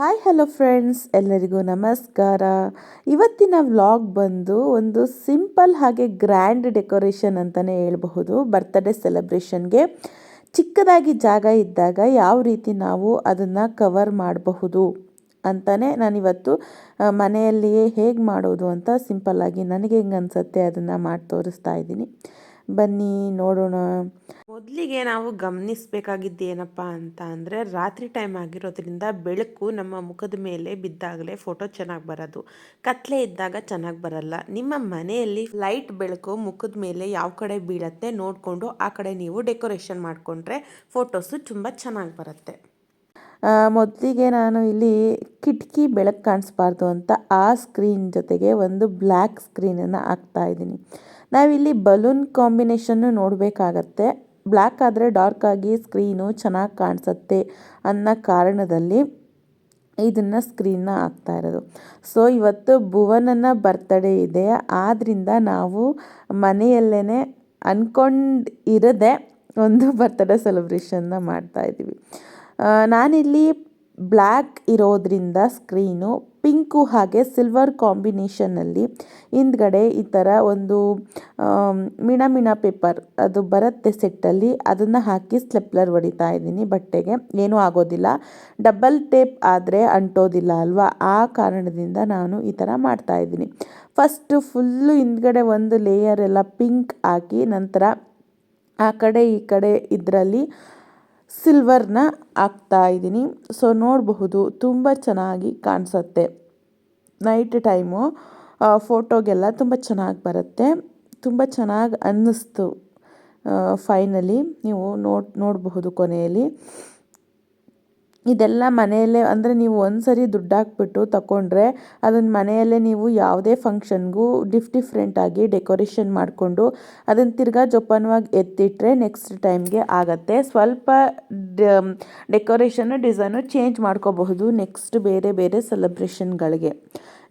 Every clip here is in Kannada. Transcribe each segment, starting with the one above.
ಹಾಯ್ ಹಲೋ ಫ್ರೆಂಡ್ಸ್ ಎಲ್ಲರಿಗೂ ನಮಸ್ಕಾರ. ಇವತ್ತಿನ ವ್ಲಾಗ್ ಬಂದು ಒಂದು ಸಿಂಪಲ್ ಹಾಗೆ ಗ್ರ್ಯಾಂಡ್ ಡೆಕೋರೇಷನ್ ಅಂತಲೇ ಹೇಳ್ಬಹುದು. ಬರ್ತ್ಡೇ ಸೆಲೆಬ್ರೇಷನ್ಗೆ ಚಿಕ್ಕದಾಗಿ ಜಾಗ ಇದ್ದಾಗ ಯಾವ ರೀತಿ ನಾವು ಅದನ್ನು ಕವರ್ ಮಾಡಬಹುದು ಅಂತಲೇ ನಾನಿವತ್ತು ಮನೆಯಲ್ಲಿಯೇ ಹೇಗೆ ಮಾಡೋದು ಅಂತ ಸಿಂಪಲ್ಲಾಗಿ ನನಗೆ ಹೆಂಗೆ ಅನಿಸುತ್ತೆ ಅದನ್ನು ಮಾಡಿ ತೋರಿಸ್ತಾ ಇದ್ದೀನಿ. ಬನ್ನಿ ನೋಡೋಣ. ಮೊದಲಿಗೆ ನಾವು ಗಮನಿಸಬೇಕಾಗಿದ್ದು ಏನಪ್ಪ ಅಂತ ಅಂದರೆ ರಾತ್ರಿ ಟೈಮ್ ಆಗಿರೋದ್ರಿಂದ ಬೆಳಕು ನಮ್ಮ ಮುಖದ ಮೇಲೆ ಬಿದ್ದಾಗಲೇ ಫೋಟೋ ಚೆನ್ನಾಗಿ ಬರೋದು. ಕತ್ಲೆ ಇದ್ದಾಗ ಚೆನ್ನಾಗಿ ಬರಲ್ಲ. ನಿಮ್ಮ ಮನೆಯಲ್ಲಿ ಲೈಟ್ ಬೆಳಕು ಮುಖದ ಮೇಲೆ ಯಾವ ಕಡೆ ಬೀಳತ್ತೆ ನೋಡಿಕೊಂಡು ಆ ಕಡೆ ನೀವು ಡೆಕೋರೇಷನ್ ಮಾಡಿಕೊಂಡ್ರೆ ಫೋಟೋಸು ತುಂಬ ಚೆನ್ನಾಗಿ ಬರುತ್ತೆ. ಮೊದಲಿಗೆ ನಾನು ಇಲ್ಲಿ ಕಿಟಕಿ ಬೆಳಕು ಕಾಣಿಸ್ಬಾರ್ದು ಅಂತ ಆ ಸ್ಕ್ರೀನ್ ಜೊತೆಗೆ ಒಂದು ಬ್ಲ್ಯಾಕ್ ಸ್ಕ್ರೀನನ್ನು ಹಾಕ್ತಾ ಇದ್ದೀನಿ. ನಾವಿಲ್ಲಿ ಬಲೂನ್ ಕಾಂಬಿನೇಷನ್ನು ನೋಡಬೇಕಾಗತ್ತೆ. ಬ್ಲ್ಯಾಕ್ ಆದರೆ ಡಾರ್ಕ್ ಆಗಿ ಸ್ಕ್ರೀನು ಚೆನ್ನಾಗಿ ಕಾಣಿಸುತ್ತೆ ಅನ್ನೋ ಕಾರಣದಲ್ಲಿ ಇದನ್ನು ಸ್ಕ್ರೀನ್ನ ಹಾಕ್ತಾ ಇರೋದು. ಸೊ ಇವತ್ತು ಭುವನನ ಬರ್ತಡೇ ಇದೆ. ಆದ್ದರಿಂದ ನಾವು ಮನೆಯಲ್ಲೇ ಅಂದ್ಕೊಂಡು ಇರದೆ ಒಂದು ಬರ್ತಡೇ ಸೆಲೆಬ್ರೇಷನ್ನ ಮಾಡ್ತಾ ಇದ್ದೀವಿ ನಾನಿಲ್ಲಿ ಬ್ಲ್ಯಾಕ್ ಇರೋದ್ರಿಂದ ಸ್ಕ್ರೀನು ಪಿಂಕು ಹಾಗೆ ಸಿಲ್ವರ್ ಕಾಂಬಿನೇಷನಲ್ಲಿ ಹಿಂದ್ಗಡೆ ಈ ಥರ ಒಂದು ಮಿಣ ಮಿಣ ಪೇಪರ್ ಅದು ಬರುತ್ತೆ ಸೆಟ್ಟಲ್ಲಿ, ಅದನ್ನು ಹಾಕಿ ಸ್ಲೆಪ್ಲರ್ ಹೊಡಿತಾ ಇದ್ದೀನಿ ಬಟ್ಟೆಗೆ. ಏನೂ ಆಗೋದಿಲ್ಲ. ಡಬಲ್ ಟೇಪ್ ಆದರೆ ಅಂಟೋದಿಲ್ಲ ಅಲ್ವಾ? ಆ ಕಾರಣದಿಂದ ನಾನು ಈ ಥರ ಮಾಡ್ತಾ ಇದ್ದೀನಿ. ಫಸ್ಟು ಫುಲ್ಲು ಹಿಂದ್ಗಡೆ ಒಂದು ಲೇಯರ್ ಎಲ್ಲ ಪಿಂಕ್ ಹಾಕಿ ನಂತರ ಆ ಕಡೆ ಈ ಕಡೆ ಇದರಲ್ಲಿ ಸಿಲ್ವರ್ನ ಹಾಕ್ತಾ ಇದ್ದೀನಿ. ಸೊ ನೋಡಬಹುದು, ತುಂಬ ಚೆನ್ನಾಗಿ ಕಾಣಿಸುತ್ತೆ. ನೈಟ್ ಟೈಮು ಫೋಟೋಗೆಲ್ಲ ತುಂಬ ಚೆನ್ನಾಗಿ ಬರುತ್ತೆ. ತುಂಬ ಚೆನ್ನಾಗಿ ಅನ್ನಿಸ್ತು ಫೈನಲಿ ನೀವು ನೋಡ್, ನೋಡಬಹುದು ಕೊನೆಯಲ್ಲಿ. ಇದೆಲ್ಲ ಮನೆಯಲ್ಲೇ ಅಂದರೆ ನೀವು ಒಂದು ಸರಿ ದುಡ್ಡು ಹಾಕ್ಬಿಟ್ಟು ತಗೊಂಡ್ರೆ ಅದನ್ನು ಮನೆಯಲ್ಲೇ ನೀವು ಯಾವುದೇ ಫಂಕ್ಷನ್ಗೂ ಡಿಫ್ ಡಿಫ್ರೆಂಟಾಗಿ ಡೆಕೋರೇಷನ್ ಮಾಡಿಕೊಂಡು ಅದನ್ನು ತಿರ್ಗಾ ಜೋಪಾನವಾಗಿ ಎತ್ತಿಟ್ಟರೆ ನೆಕ್ಸ್ಟ್ ಟೈಮ್ಗೆ ಆಗತ್ತೆ. ಸ್ವಲ್ಪ ಡೆಕೋರೇಷನ್ನು, ಡಿಸೈನು ಚೇಂಜ್ ಮಾಡ್ಕೋಬಹುದು ನೆಕ್ಸ್ಟ್ ಬೇರೆ ಬೇರೆ ಸೆಲೆಬ್ರೇಷನ್ಗಳಿಗೆ.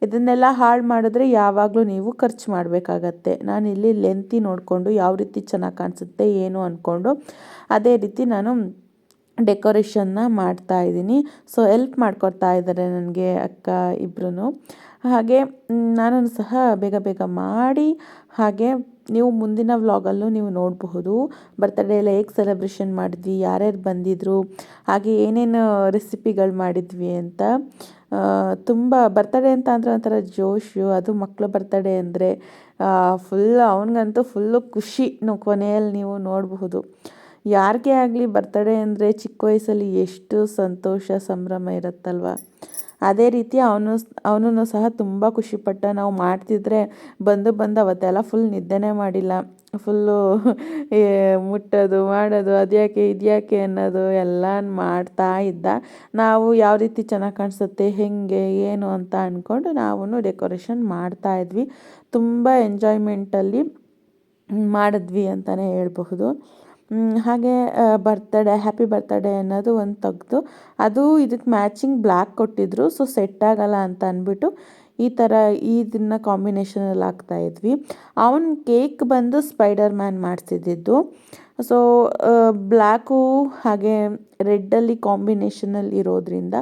ಇದನ್ನೆಲ್ಲ ಹಾಳು ಮಾಡಿದ್ರೆ ಯಾವಾಗಲೂ ನೀವು ಖರ್ಚು ಮಾಡಬೇಕಾಗತ್ತೆ. ನಾನಿಲ್ಲಿ ಲೆಂತಿ ನೋಡಿಕೊಂಡು ಯಾವ ರೀತಿ ಚೆನ್ನಾಗಿ ಕಾಣಿಸುತ್ತೆ, ಏನು ಅಂದ್ಕೊಂಡು ಅದೇ ರೀತಿ ನಾನು ಡೆಕೋರೇಷನ್ನ ಮಾಡ್ತಾ ಇದ್ದೀನಿ. ಸೊ ಎಲ್ಪ್ ಮಾಡ್ಕೊಡ್ತಾ ಇದ್ದಾರೆ ನನಗೆ ಅಕ್ಕ ಇಬ್ಬರೂ ಹಾಗೆ ನಾನು ಸಹ ಬೇಗ ಬೇಗ ಮಾಡಿ, ಹಾಗೆ ನೀವು ಮುಂದಿನ ವ್ಲಾಗಲ್ಲೂ ನೀವು ನೋಡಬಹುದು. ಬರ್ತಡೇ ಎಲ್ಲ ಹೇಗೆ ಸೆಲೆಬ್ರೇಷನ್ ಮಾಡಿದ್ವಿ, ಯಾರ್ಯಾರು ಬಂದಿದ್ರು, ಹಾಗೆ ಏನೇನು ರೆಸಿಪಿಗಳು ಮಾಡಿದ್ವಿ ಅಂತ. ತುಂಬ ಬರ್ತಡೇ ಅಂತ ಅಂದರೆ ಒಂಥರ ಜೋಶು ಅದು ಮಕ್ಕಳ ಬರ್ತಡೇ ಅಂದರೆ ಫುಲ್ ಅವನಿಗಂತೂ ಫುಲ್ಲು ಖುಷಿ. ಕೊನೆಯಲ್ಲಿ ನೀವು ನೋಡಬಹುದು. ಯಾರಿಗೇ ಆಗಲಿ ಬರ್ತಡೇ ಅಂದರೆ ಚಿಕ್ಕ ವಯಸ್ಸಲ್ಲಿ ಎಷ್ಟು ಸಂತೋಷ, ಸಂಭ್ರಮ ಇರುತ್ತಲ್ವ? ಅದೇ ರೀತಿ ಅವನು ಅವನೂ ಸಹ ತುಂಬ ಖುಷಿಪಟ್ಟ ನಾವು ಮಾಡ್ತಿದ್ರೆ ಬಂದು ಬಂದು ಅವತ್ತೆಲ್ಲ ಫುಲ್ ನಿದ್ದೆನೇ ಮಾಡಿಲ್ಲ. ಫುಲ್ಲು ಮುಟ್ಟೋದು, ಮಾಡೋದು ಅದ್ಯಾಕೆ ಇದ್ಯಾಕೆ ಅನ್ನೋದು ಎಲ್ಲ ಮಾಡ್ತಾ ಇದ್ದ. ನಾವು ಯಾವ ರೀತಿ ಚೆನ್ನಾಗಿ ಕಾಣಿಸುತ್ತೆ, ಹೇಗೆ, ಏನು ಅಂತ ಅಂದ್ಕೊಂಡು ನಾವು ಡೆಕೋರೇಷನ್ ಮಾಡ್ತಾ ಇದ್ವಿ. ತುಂಬ ಎಂಜಾಯ್ಮೆಂಟಲ್ಲಿ ಮಾಡಿದ್ವಿ ಅಂತಲೇ ಹೇಳಬಹುದು. ಹಾಗೆ ಬರ್ತಡೇ ಹ್ಯಾಪಿ ಬರ್ತಡೇ ಅನ್ನೋದು ಒಂದು ತೆಗ್ದು, ಅದು ಇದಕ್ಕೆ ಮ್ಯಾಚಿಂಗ್ ಬ್ಲ್ಯಾಕ್ ಕೊಟ್ಟಿದ್ರು ಸೊ ಸೆಟ್ ಆಗಲ್ಲ ಅಂತ ಅಂದ್ಬಿಟ್ಟು ಈ ಥರ ಇದನ್ನು ಕಾಂಬಿನೇಷನಲ್ಲಿ ಹಾಕ್ತಾ ಇದ್ವಿ. ಅವನ ಕೇಕ್ ಬಂದು ಸ್ಪೈಡರ್ ಮ್ಯಾನ್ ಮಾಡಿಸಿದ್ದು ಸೊ ಬ್ಲ್ಯಾಕು ಹಾಗೆ ರೆಡ್ಡಲ್ಲಿ ಕಾಂಬಿನೇಷನಲ್ಲಿ ಇರೋದ್ರಿಂದ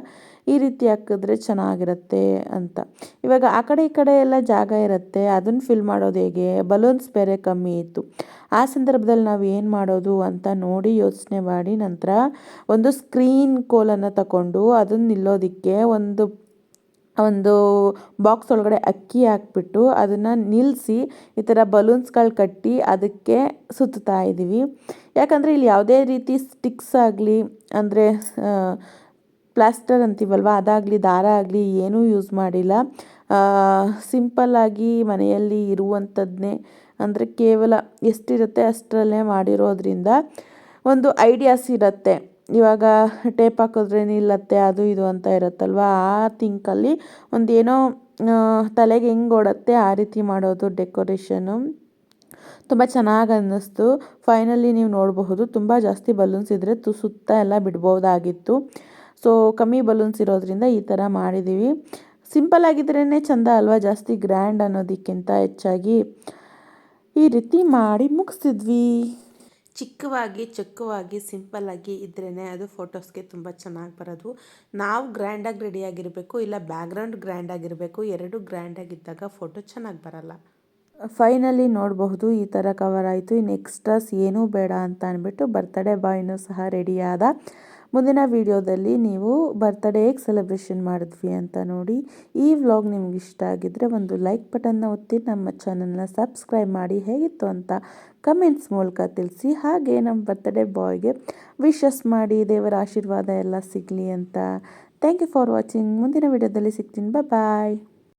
ಈ ರೀತಿ ಹಾಕಿದ್ರೆ ಚೆನ್ನಾಗಿರುತ್ತೆ ಅಂತ. ಇವಾಗ ಆ ಕಡೆ ಈ ಕಡೆ ಎಲ್ಲ ಜಾಗ ಇರುತ್ತೆ, ಅದನ್ನು ಫಿಲ್ ಮಾಡೋದು ಹೇಗೆ? ಬಲೂನ್ಸ್ ಬೇರೆ ಕಮ್ಮಿ ಇತ್ತು. ಆ ಸಂದರ್ಭದಲ್ಲಿ ನಾವು ಏನು ಮಾಡೋದು ಅಂತ ನೋಡಿ ಯೋಚನೆ ಮಾಡಿ ನಂತರ ಒಂದು ಸ್ಕ್ರೀನ್ ಕೋಲನ್ನು ತಗೊಂಡು ಅದನ್ನು ನಿಲ್ಲೋದಕ್ಕೆ ಒಂದು ಒಂದು ಬಾಕ್ಸ್ ಒಳಗಡೆ ಅಕ್ಕಿ ಹಾಕ್ಬಿಟ್ಟು ಅದನ್ನು ನಿಲ್ಲಿಸಿ ಈ ಥರ ಬಲೂನ್ಸ್ಗಳು ಕಟ್ಟಿ ಅದಕ್ಕೆ ಸುತ್ತಾ ಇದ್ದೀವಿ ಯಾಕಂದರೆ ಇಲ್ಲಿ ಯಾವುದೇ ರೀತಿ ಸ್ಟಿಕ್ಸ್ ಆಗಲಿ, ಅಂದರೆ ಪ್ಲಾಸ್ಟರ್ ಅಂತೀವಲ್ವ? ಅದಾಗಲಿ, ದಾರ ಆಗಲಿ, ಏನೂ ಯೂಸ್ ಮಾಡಿಲ್ಲ. ಸಿಂಪಲ್ಲಾಗಿ ಮನೆಯಲ್ಲಿ ಇರುವಂಥದ್ದನ್ನೇ ಅಂದರೆ ಕೇವಲ ಎಷ್ಟಿರುತ್ತೆ ಅಷ್ಟರಲ್ಲೇ ಮಾಡಿರೋದ್ರಿಂದ ಒಂದು ಐಡಿಯಾಸ್ ಇರುತ್ತೆ. ಇವಾಗ ಟೇಪ್ ಹಾಕಿದ್ರೆ ನಿಲ್ಲತ್ತೆ, ಅದು ಇದು ಅಂತ ಇರುತ್ತಲ್ವ? ಆ ಥಿಂಕಲ್ಲಿ ಒಂದು ಏನೋ ತಲೆಗೆ ಹೆಂಗೆ ಓಡತ್ತೆ ಆ ರೀತಿ ಮಾಡೋದು ಡೆಕೋರೇಷನು. ತುಂಬ ಚೆನ್ನಾಗಿ ಅನ್ನಿಸ್ತು. ಫೈನಲಿ ನೀವು ನೋಡಬಹುದು, ತುಂಬ ಜಾಸ್ತಿ ಬಲೂನ್ಸ್ ಇದ್ದರೆ ತು ಸುತ್ತ ಎಲ್ಲ ಬಿಡ್ಬೋದಾಗಿತ್ತು. ಸೊ ಕಮ್ಮಿ ಬಲೂನ್ಸ್ ಇರೋದ್ರಿಂದ ಈ ಥರ ಮಾಡಿದ್ದೀವಿ ಸಿಂಪಲ್ ಆಗಿದ್ರೇ ಚಂದ ಅಲ್ವಾ? ಜಾಸ್ತಿ ಗ್ರ್ಯಾಂಡ್ ಅನ್ನೋದಕ್ಕಿಂತ ಹೆಚ್ಚಾಗಿ. ಈ ರೀತಿ ಮಾಡಿ ಮುಗಿಸಿದ್ವಿ. ಚಿಕ್ಕವಾಗಿ ಚಕ್ಕವಾಗಿ ಸಿಂಪಲ್ಲಾಗಿ ಇದ್ರೇ ಅದು ಫೋಟೋಸ್ಗೆ ತುಂಬ ಚೆನ್ನಾಗಿ ಬರೋದು. ನಾವು ಗ್ರ್ಯಾಂಡಾಗಿ ರೆಡಿಯಾಗಿರಬೇಕು ಇಲ್ಲ ಬ್ಯಾಕ್ಗ್ರೌಂಡ್ ಗ್ರ್ಯಾಂಡಾಗಿರಬೇಕು ಎರಡು ಗ್ರ್ಯಾಂಡಾಗಿದ್ದಾಗ ಫೋಟೋ ಚೆನ್ನಾಗಿ ಬರಲ್ಲ. ಫೈನಲಿ ನೋಡಬಹುದು ಈ ಥರ ಕವರ್ ಆಯಿತು. ಇನ್ನು ಎಕ್ಸ್ಟ್ರಾಸ್ ಏನೂ ಬೇಡ ಅಂತ ಅಂದ್ಬಿಟ್ಟು ಬರ್ತಡೇ ಬಾಯ್ನೂ ಸಹ ರೆಡಿಯಾದ ಮುಂದಿನ ವಿಡಿಯೋದಲ್ಲಿ ನೀವು ಬರ್ತ್ಡೇ ಹೇಗೆ ಸೆಲೆಬ್ರೇಷನ್ ಮಾಡಿದ್ವಿ ಅಂತ ನೋಡಿ. ಈ ವ್ಲಾಗ್ ನಿಮ್ಗೆ ಇಷ್ಟ ಆಗಿದ್ದರೆ ಒಂದು ಲೈಕ್ ಬಟನ್ನ ಒತ್ತಿ, ನಮ್ಮ ಚಾನಲ್ನ ಸಬ್ಸ್ಕ್ರೈಬ್ ಮಾಡಿ. ಹೇಗಿತ್ತು ಅಂತ ಕಮೆಂಟ್ಸ್ ಮೂಲಕ ತಿಳಿಸಿ. ಹಾಗೆ ನಮ್ಮ ಬರ್ತ್ಡೇ ಬಾಯ್ಗೆ ವಿಶಸ್ ಮಾಡಿ, ದೇವರ ಆಶೀರ್ವಾದ ಎಲ್ಲ ಸಿಗಲಿ ಅಂತ. ಥ್ಯಾಂಕ್ ಯು ಫಾರ್ ವಾಚಿಂಗ್ ಮುಂದಿನ ವಿಡಿಯೋದಲ್ಲಿ ಸಿಗ್ತೀನಿ. ಬಾಯ್